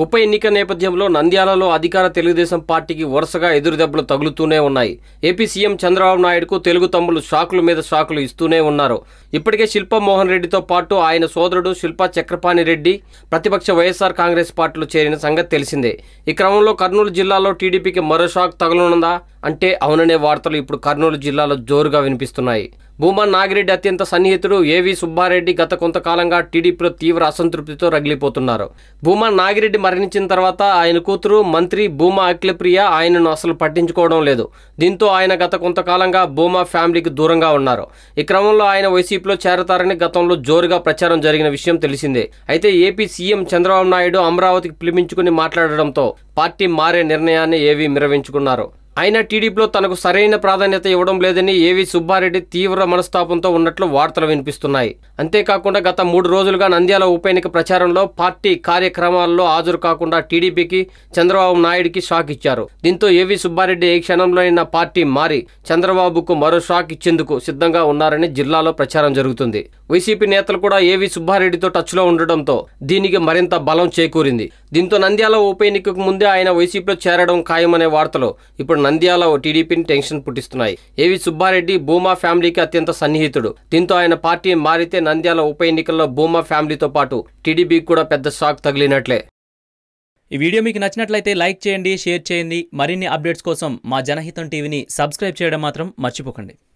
ఉప ఎన్నిక నేపథ్యంలో నంద్యాలలో అధికార తెలుగుదేశం పార్టీకి వరుసగా ఎదురుదెబ్బలు తగులుతూనే ఉన్నాయి. ఏపీ సీఎం చంద్రబాబు నాయుడుకు తెలుగు తమ్ములు షాకుల మీద షాకులు ఇస్తూనే ఉన్నారు. ఇప్పటికే శిల్పా మోహన్ రెడ్డితో పాటు ఆయన సోదరుడు శిల్పా చక్రపాణి రెడ్డి ప్రతిపక్ష వైఎస్ఆర్ కాంగ్రెస్ పార్టీలో చేరిన సంగతి తెలిసిందే. ఈ క్రమంలో కర్నూలు జిల్లాలో టీడీపీకి మరో షాక్ తగులనుందా? అంటే అవుననే వార్తలు ఇప్పుడు కర్నూలు జిల్లాలో జోరుగా వినిపిస్తున్నాయి. భూమా నాగిరెడ్డి అత్యంత సన్నిహితుడు ఏవి సుబ్బారెడ్డి గత కొంతకాలంగా టీడీపీలో తీవ్ర అసంతృప్తితో రగిలిపోతున్నారు. భూమా నాగిరెడ్డి మరణించిన తర్వాత ఆయన కూతురు మంత్రి భూమా అఖిలప్రియ ఆయనను అసలు పట్టించుకోవడం లేదు. దీంతో ఆయన గత కొంతకాలంగా భూమా ఫ్యామిలీకి దూరంగా ఉన్నారు. ఈ క్రమంలో ఆయన వైసీపీలో చేరతారని గతంలో జోరుగా ప్రచారం జరిగిన విషయం తెలిసిందే. అయితే ఏపీ సీఎం చంద్రబాబు నాయుడు అమరావతికి పిలిపించుకుని మాట్లాడడంతో పార్టీ మారే నిర్ణయాన్ని ఏవీ మిరవించుకున్నారు. అయినా టీడీపీలో తనకు సరైన ప్రాధాన్యత ఇవ్వడం లేదని ఏవి సుబ్బారెడ్డి తీవ్ర మనస్తాపంతో ఉన్నట్లు వార్తలు వినిపిస్తున్నాయి. అంతేకాకుండా గత మూడు రోజులుగా నంద్యాల ఉప ఎన్నిక ప్రచారంలో పార్టీ కార్యక్రమాల్లో హాజరు కాకుండా టీడీపీకి చంద్రబాబు నాయుడికి షాక్ ఇచ్చారు. దీంతో ఏవి సుబ్బారెడ్డి ఏ క్షణంలోనైనా పార్టీ మారి చంద్రబాబుకు మరో షాక్ ఇచ్చేందుకు సిద్ధంగా ఉన్నారని జిల్లాలో ప్రచారం జరుగుతుంది. వైసీపీ నేతలు కూడా ఏవి సుబ్బారెడ్డితో టచ్లో ఉండడంతో దీనికి మరింత బలం చేకూరింది. దీంతో నంద్యాల ఉప ఎన్నికకు ముందే ఆయన వైసీపీలో చేరడం ఖాయమనే వార్తలు ఇప్పుడు నంద్యాల టీడీపీని టెన్షన్ పుట్టిస్తున్నాయి. ఏవి సుబ్బారెడ్డి భూమా ఫ్యామిలీకి అత్యంత సన్నిహితుడు. దీంతో ఆయన పార్టీ మారితే నంద్యాల ఉప ఎన్నికల్లో భూమా ఫ్యామిలీతో పాటు టీడీపీకి కూడా పెద్ద షాక్ తగిలినట్లే. ఈ వీడియో మీకు నచ్చినట్లయితే లైక్ చేయండి షేర్ చేయండి. మరిన్ని అప్డేట్స్ కోసం మా జనహితం టీవీని సబ్స్క్రైబ్ చేయడం మాత్రం మర్చిపోకండి.